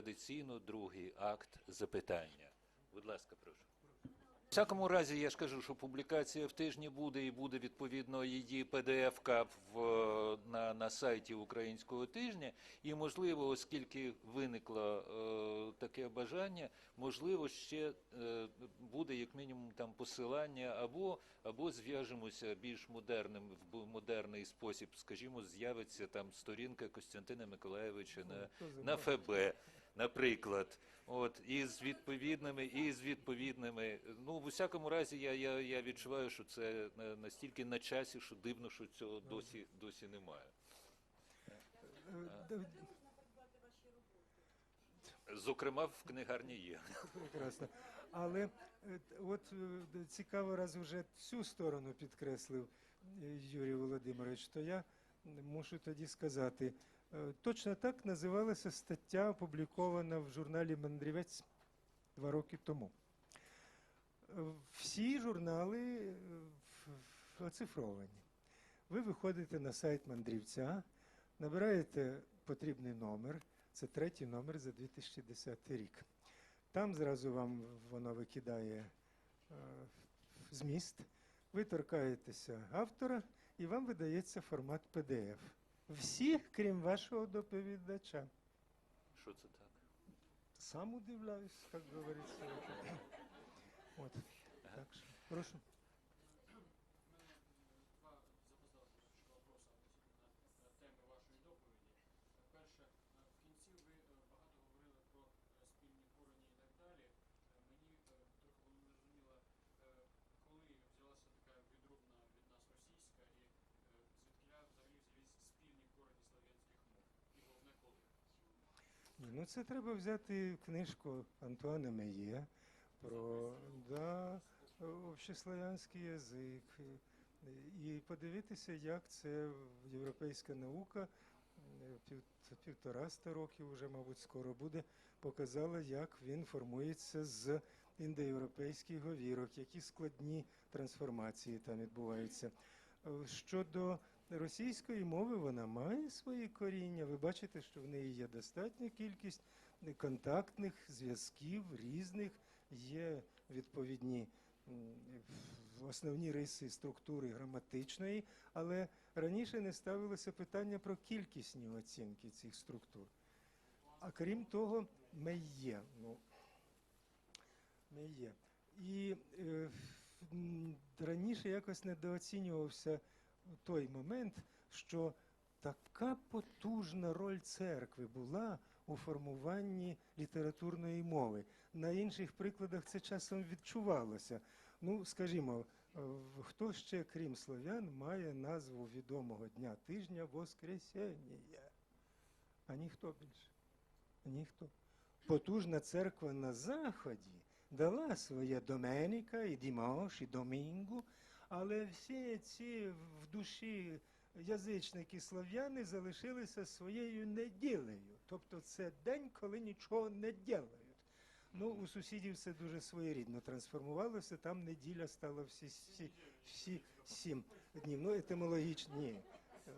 традиційно другий акт запитання. Будь ласка, прошу. В всякому разі, я ж кажу, що публікація в тижні буде, і буде відповідно її PDF-ка в, на, на сайті українського тижня. І можливо, оскільки виникло е, таке бажання, можливо, ще е, буде як мінімум там посилання, або, або зв'яжемося більш модерним в модерний спосіб. Скажімо, з'явиться там сторінка Костянтина Миколаєвича на, на ФБ, наприклад. От із відповідними, і з відповідними. Ну, в усякому разі, я, я, я відчуваю, що це настільки на часі, що дивно, що цього досі, досі немає. Е, Зокрема, в книгарні є. Прекрасно. Але е, от е, цікаво, раз вже цю сторону підкреслив е, Юрій Володимирович, то я мушу тоді сказати. Е, Точно так називалася стаття, опублікована в журналі Мандрівець два роки тому. Е, Всі журнали е, оцифровані. Ви виходите на сайт мандрівця, набираєте потрібний номер, це третій номер за 2010 рік. Там зразу вам воно викидає зміст, ви торкаєтеся автора, і вам видається формат PDF. Всі, крім вашого доповідача. Що це так? Сам удивляюсь, як говориться. От. Так що, прошу. Два запоздалих трошки вопроси относительно е, теми вашої доповіді. Перше, е, в кінці ви е, багато говорили про е, спільні корені і так далі. Е, Мені е, трохи було незрозуміло, е, коли взялася така відрубна від нас російська і е, звідкиля взагалі взялись спільні корені слов'янських мов. І головне коли. Ні, ну це треба взяти книжку Антуана Меє про да, общеславянський язик і подивитися, як це європейська наука пів, півтораста років, вже, мабуть, скоро буде, показала, як він формується з індоєвропейських говірок, які складні трансформації там відбуваються. Е, Щодо російської мови, вона має свої коріння. Ви бачите, що в неї є достатня кількість контактних зв'язків різних, є відповідні основні риси структури граматичної, але раніше не ставилося питання про кількісні оцінки цих структур. А крім того, ми є. Ну, ми є. І е, раніше якось недооцінювався той момент, що така потужна роль церкви була у формуванні літературної мови. На інших прикладах це часом відчувалося. Ну, скажімо, е, хто ще, крім слов'ян, має назву відомого дня тижня Воскресіння? А ніхто більше. Ніхто. Потужна церква на Заході дала своє Доменіка, і Дімош, і Домінгу, але всі ці в душі язичники слов'яни залишилися своєю неділею. Тобто це день, коли нічого не ділають. Ну, у сусідів це дуже своєрідно трансформувалося, там неділя стала всі, всі, всі сім днів. Ну, етимологічно, ні.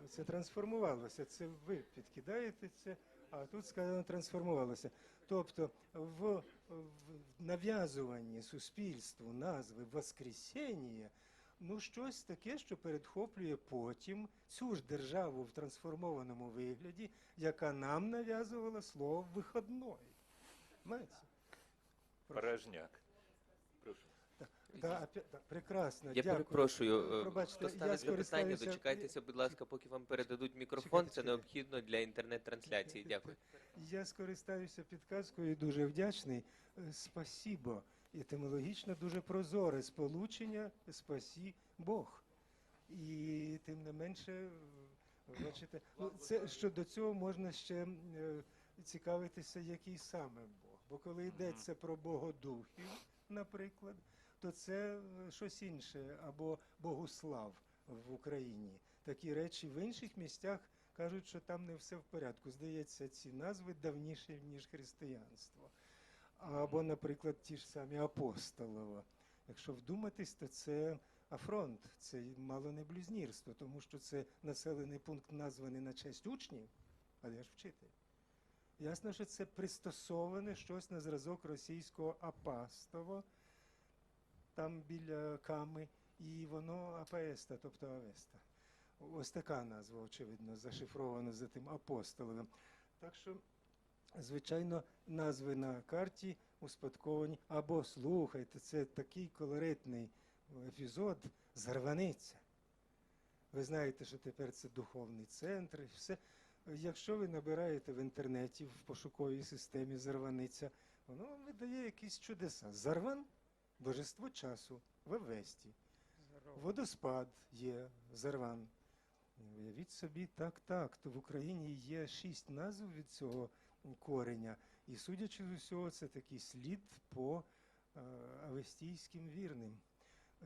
Це трансформувалося. Це ви підкидаєте це, а тут сказано трансформувалося. Тобто в, в нав'язуванні суспільству назви Воскресіння, ну щось таке, що передхоплює потім цю ж державу в трансформованому вигляді, яка нам нав'язувала слово виходної. Знаєте? Порожняк. Прошу. Да, да, прекрасно. Я дякую. перепрошую, е, Пробачте, хто ставить запитання, дочекайтеся, будь ласка, поки вам передадуть мікрофон. Чекайте, Це чекайте. необхідно для інтернет-трансляції. Дякую. Я скористаюся підказкою, дуже вдячний. Е, Спасібо. Етимологічно дуже прозоре сполучення спасі Бог. І тим не менше, бачите, ну, це щодо цього можна ще е, цікавитися, який саме Бог. Бо коли йдеться про богодухів, наприклад, то це е, щось інше, або Богослав в Україні. Такі речі в інших місцях кажуть, що там не все в порядку. Здається, ці назви давніші, ніж християнство. Або, наприклад, ті ж самі апостолова. Якщо вдуматись, то це афронт, це мало не блюзнірство, тому що це населений пункт названий на честь учнів, але я ж вчитель. Ясно, що це пристосоване щось на зразок російського Апастово, там біля Ками, і воно Апаеста, тобто Авеста. Ось така назва, очевидно, зашифрована за тим апостоловим. Так що, звичайно, назви на карті успадковані. Або слухайте, це такий колоритний епізод Зарваниця. Ви знаєте, що тепер це духовний центр і все. Якщо ви набираєте в інтернеті в пошуковій системі Зарваниця, воно вам видає якісь чудеса. Зарван божество часу в Авесті. Водоспад є Зарван. Уявіть собі, так, так. То в Україні є шість назв від цього кореня. І судячи з усього, це такий слід по е, авестійським вірним.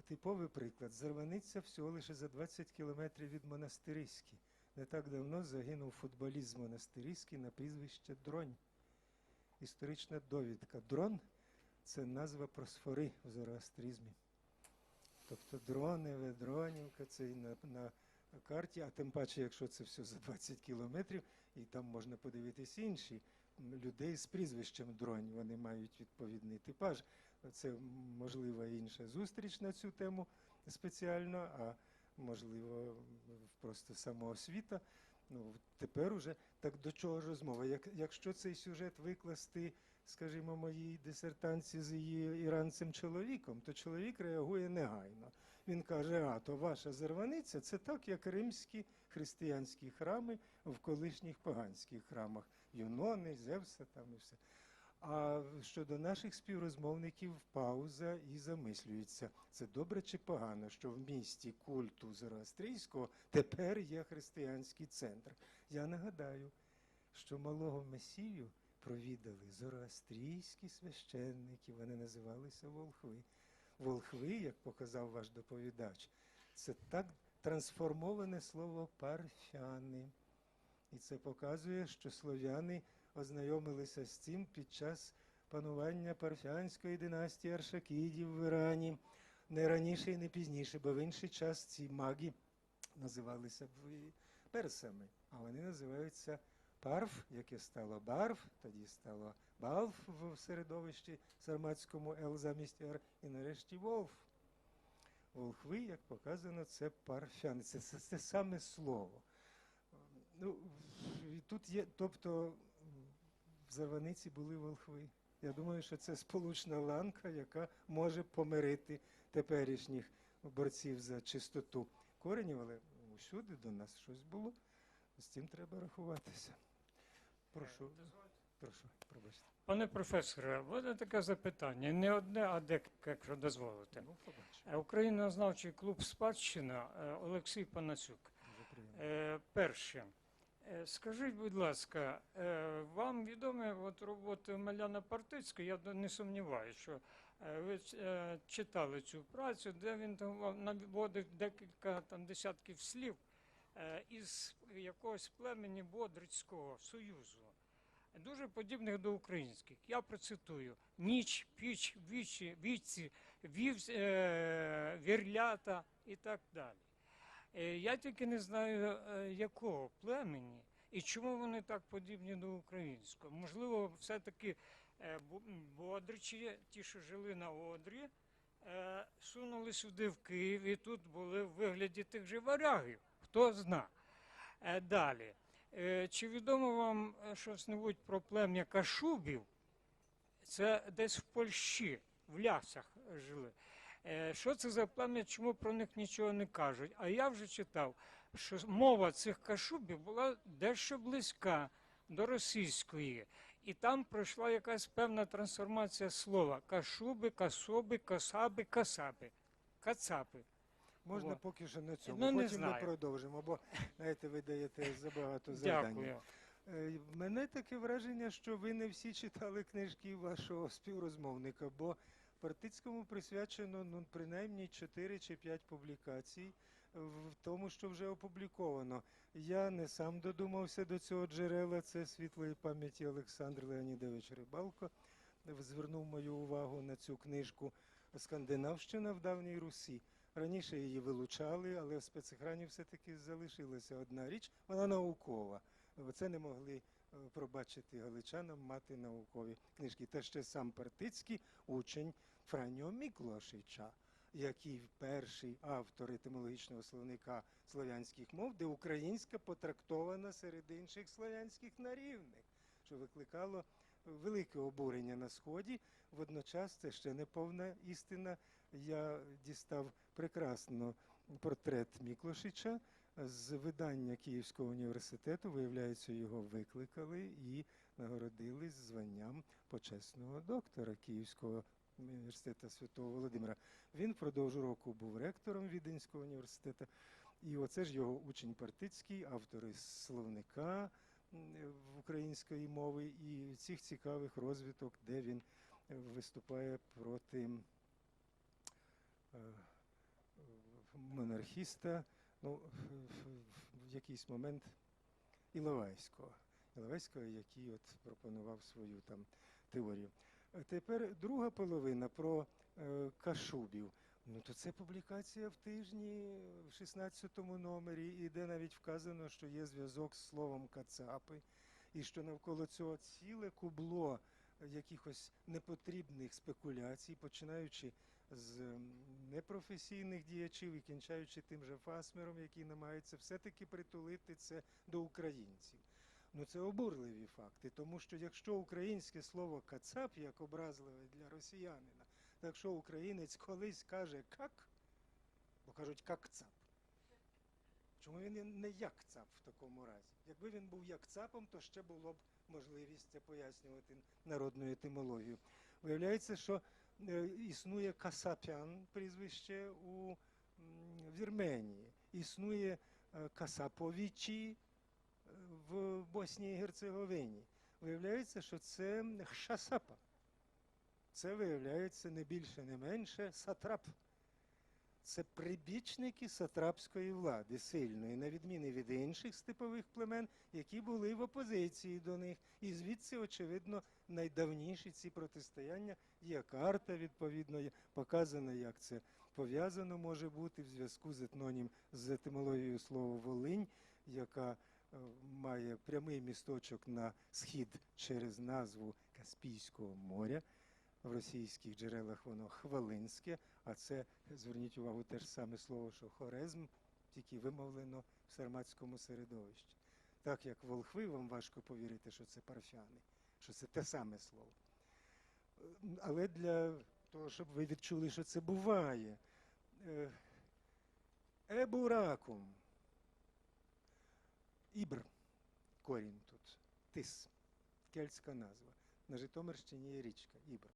Типовий приклад. Зарваниця всього лише за 20 кілометрів від Монастириськи. Не так давно загинув футболіст з Монастириськи на прізвище Дронь. Історична довідка. Дрон це назва просфори в зороастризмі. Тобто дрони, дронівка, це на, на карті, а тим паче, якщо це все за 20 кілометрів, і там можна подивитись інші людей з прізвищем дронь, вони мають відповідний типаж. Це м, можливо інша зустріч на цю тему спеціально, а можливо просто самоосвіта. Ну, тепер уже так до чого розмова? Як, якщо цей сюжет викласти, скажімо, моїй дисертанції з її іранцем чоловіком, то чоловік реагує негайно. Він каже: а то ваша зерваниця це так, як римські християнські храми в колишніх поганських храмах, Юнони, Зевса там і все. А щодо наших співрозмовників пауза і замислюється, це добре чи погано, що в місті культу зороастрійського тепер є християнський центр. Я нагадаю, що малого Месію провідали зороастрійські священники, вони називалися волхви. Волхви, як показав ваш доповідач, це так трансформоване слово парфяни. І це показує, що слов'яни ознайомилися з цим під час панування парфянської династії Аршакідів в Ірані. Не раніше і не пізніше, бо в інший час ці маги називалися персами, а вони називаються парф, яке стало барф, тоді стало балф в середовищі сарматському Л замість Р, і нарешті Волф. Волхви, як показано, це парфяни. Це, це, це саме слово. Ну, і тут є, тобто в Зарваниці були волхви. Я думаю, що це сполучна ланка, яка може помирити теперішніх борців за чистоту коренів, але усюди до нас щось було. З цим треба рахуватися. Прошу, прошу, пробачте. Пане професоре, мене таке запитання. Не одне, а декілька, якщо дозволите. Ну, побачимо. Е, Українознавчий клуб Спадщина е, Олексій Панасюк. Е, Перше, скажіть, будь ласка, вам відомі от роботи Омеляна Партицького? Я не сумніваюся, що ви читали цю працю, де він там наводив декілька там десятків слів із якогось племені Бодрицького Союзу. Дуже подібних до українських. Я процитую: ніч, піч, вічі, віці, вівсь, е, вірлята і так далі. Е, Я тільки не знаю, е, якого племені і чому вони так подібні до українського. Можливо, все-таки е, бодричі, ті, що жили на Одрі, е, сунули сюди в Київ і тут були в вигляді тих же варягів. Хто зна. Е, Далі. Е, Чи відомо вам е, щось-небудь про плем'я Кашубів? Це десь в Польщі, в лясах жили. Е, Що це за плем'я, чому про них нічого не кажуть? А я вже читав, що мова цих кашубів була дещо близька до російської. І там пройшла якась певна трансформація слова. Кашуби, касоби, касаби, касаби. Кацапи. Можна Вот. поки що на цьому, Ну, потім ми продовжимо, бо знаєте, ви даєте забагато завдань. Дякую. Е, мене таке враження, що ви не всі читали книжки вашого співрозмовника, бо Партицькому присвячено ну, принаймні 4 чи 5 публікацій в тому, що вже опубліковано. Я не сам додумався до цього джерела, це світлої пам'яті Олександр Леонідович Рибалко звернув мою увагу на цю книжку Скандинавщина в давній Русі. Раніше її вилучали, але в спецехрані все-таки залишилася одна річ, вона наукова. Це не могли е, пробачити галичанам мати наукові книжки. Та ще сам Партицький учень Франьо Міклошича, який перший автор етимологічного словника слов'янських мов, де українська потрактована серед інших слов'янських на рівних, що викликало велике обурення на сході. Водночас це ще не повна істина. Я дістав прекрасно портрет Міклошича з видання Київського університету. Виявляється, його викликали і нагородили званням почесного доктора Київського університету Святого Володимира. Він впродовж року був ректором Віденського університету. І оце ж його учень Партицький, автор із словника української мови і цих цікавих розвиток, де він виступає проти монархіста, ну, в- якийсь момент Іловайського. Іловайського, який от пропонував свою там теорію. Тепер друга половина про е, Кашубів. Ну, то це публікація в тижні в 16 номері, і де навіть вказано, що є зв'язок з словом Кацапи, і що навколо цього ціле кубло якихось непотрібних спекуляцій, починаючи з непрофесійних діячів і кінчаючи тим же Фасмером, який намагається все-таки притулити це до українців. Ну це обурливі факти, тому що якщо українське слово кацап як образливе для росіянина, так що українець колись каже как, бо кажуть как-цап. Чому він не- як цап в такому разі? Якби він був як цапом, то ще було б можливість це пояснювати народною етимологією. Виявляється, що існує Касапян прізвище у Вірменії, існує Касаповічі е, в Боснії і Герцеговині. Виявляється, що це Хшасапа. Це виявляється не більше, не менше сатрап. Це прибічники сатрапської влади сильної, на відміну від інших степових племен, які були в опозиції до них. І звідси, очевидно, найдавніші ці протистояння. Є карта, відповідно, є показано, як це пов'язано може бути в зв'язку з етнонім з етимологією слова Волинь, яка е, має прямий місточок на схід через назву Каспійського моря. В російських джерелах воно хвалинське, а це, зверніть увагу, те ж саме слово, що хорезм, тільки вимовлено в сарматському середовищі. Так як волхви, вам важко повірити, що це парфяни, що це те саме слово. Але для того, щоб ви відчули, що це буває. е, Ебуракум. Ібр. Корінь тут. Тис. Кельтська назва. На Житомирщині є річка Ібр.